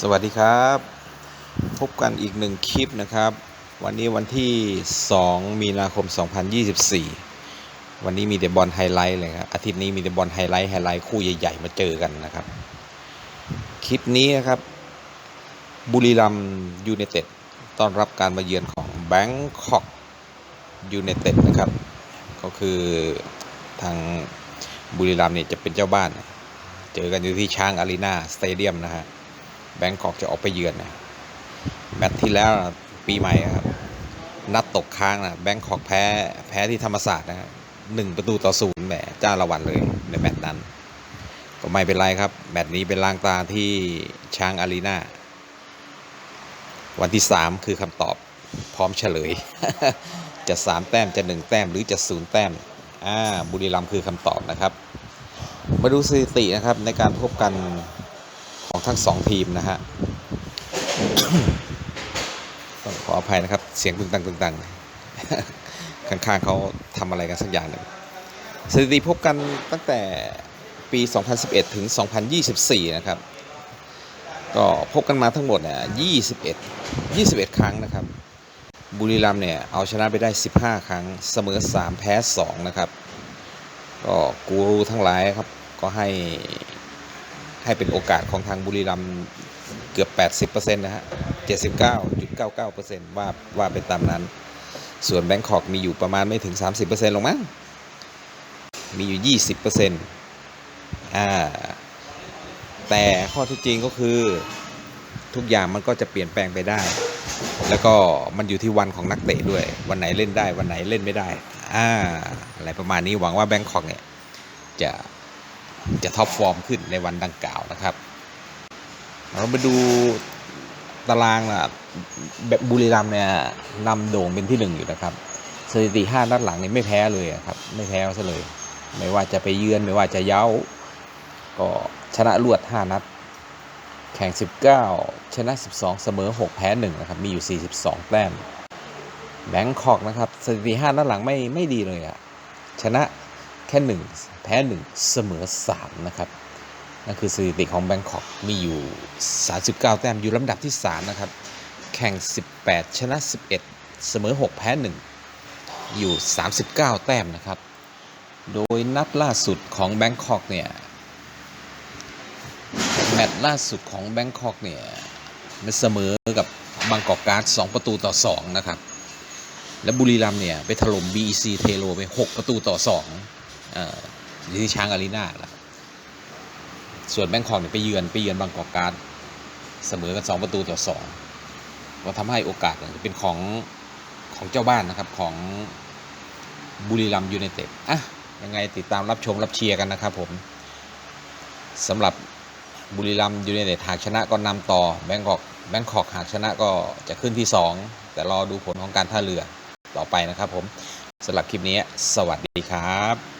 สวัสดีครับ พบกันอีกหนึ่งคลิปนะครับ วันนี้วันที่ 2 มีนาคม 2024 วันนี้มีแต่บอลไฮไลท์เลยครับอาทิตย์นี้มีแต่บอลไฮไลท์ไฮไลท์คู่ใหญ่ ๆ มาเจอกันนะครับ คลิปนี้นะครับบุรีรัมยูไนเต็ดต้อนรับการมาเยือนของแบงคอกยูไนเต็ดนะครับ ก็คือทางบุรีรัมเนี่ยจะเป็นเจ้าบ้าน เจอกันอยู่ที่ช้างอารีนาสเตเดียมนะฮะ แบงกอกจะออกไปเยือนนะแมตช์ที่แล้วนะปีใหม่ครับนัดตกค้างนะแบงกอกแพ้แพ้ที่ธรรมศาสตร์นะหนึ่งประตูต่อศูนย์แหมจ้าละวันเลยในแมตช์นั้น ก็ไม่เป็นไรครับ แมตช์นี้เป็นลางตาที่ช้างอารีนาวันที่ 3 คือคำตอบพร้อมเฉลย จะ 3 แต้มจะ 1 แต้มหรือจะศูนย์แต้มอ่าบุรีรัมย์คือคำตอบนะครับ มาดูสถิตินะครับในการพบกัน ของทั้งสองทีมนะฮะต้องขออภัยนะครับ เสียงตึงตังตึงตังข้างๆเขาทำอะไรกันสักอย่างหนึ่งสถิติพบกันตั้งแต่ปี 2011 ถึง 2024 นะครับ ก็พบกันมาทั้งหมดเนี่ย21 21 ครั้งนะครับ บุรีรัมย์เนี่ย เอาชนะไปได้ 15 ครั้ง เสมอ 3 แพ้ 2 นะครับ ก็กูรูทั้งหลายครับ ก็ให้ ให้เป็นโอกาสของทางบุรีรัมย์เกือบ 80%นะฮะ 79.99%ว่าว่าเป็นตามนั้น ส่วนแบงคอกมีอยู่ประมาณไม่ถึง 30%หรอกมั้ง มีอยู่ 20%อ่า แต่ข้อที่จริงก็คือทุกอย่างมันก็จะเปลี่ยนแปลงไปได้ แล้วก็มันอยู่ที่วันของนักเตะด้วย วันไหนเล่นได้ วันไหนเล่นไม่ได้ อ่า อะไรประมาณนี้หวังว่าแบงคอกเนี่ยจะ จะท็อปฟอร์มขึ้นในวันดังกล่าวนะครับ เรามาดูตารางนะแบบบุรีรัมเนี่ยนำโด่งเป็นที่หนึ่งอยู่นะครับสถิติ5นัดหลังนี่ไม่แพ้เลยครับไม่แพ้ซะเลย ไม่ว่าจะไปเยือนไม่ว่าจะเย้า ก็ชนะรวด 5 นัด แข่ง 19 ชนะ 12 เสมอ 6 แพ้ 1 นะครับ มีอยู่ 42 แต้มแบงคอกนะครับสถิติ 5 นัดหลังไม่ไม่ดีเลยอะชนะ แค่ 1 แพ้ 1 เสมอ 3 นะครับนั่นคือสถิติของแบงคอกมีอยู่ 39 แต้มอยู่ลำดับที่ 3 นะครับ แข่ง 18 ชนะ 11 เสมอ 6 แพ้ 1 อยู่ 39 แต้มนะครับ โดยนัดล่าสุดของแบงคอกเนี่ยแมตช์ล่าสุดของแบงคอกเนี่ยมันเสมอกับบางกอกการ์ด2ประตูต่อ 2 นะครับ และบุรีรัมย์เนี่ย ไปถล่ม BEC เทโลไป 6 ประตูต่อ 2 อ่ออยู่ที่ช้างอารีนาแล้วส่วนแบงคอกเนี่ยไปเยือนไปเยือนบางกอกการ์ดเสมอกัน 2 ประตูต่อ2ก็ทำให้โอกาสเนี่ยเป็นของของเจ้าบ้านนะครับของบุรีรัมยูไนเต็ดอะยังไงติดตามรับชมรับเชียร์กันนะครับผมสำหรับบุรีรัมยูไนเต็ดหากชนะก็นำต่อแบงคอกแบงคอกหากชนะก็จะขึ้นที่ 2 แต่รอดูผลของการท่าเรือต่อไปนะครับผมสำหรับคลิปนี้ สวัสดีครับ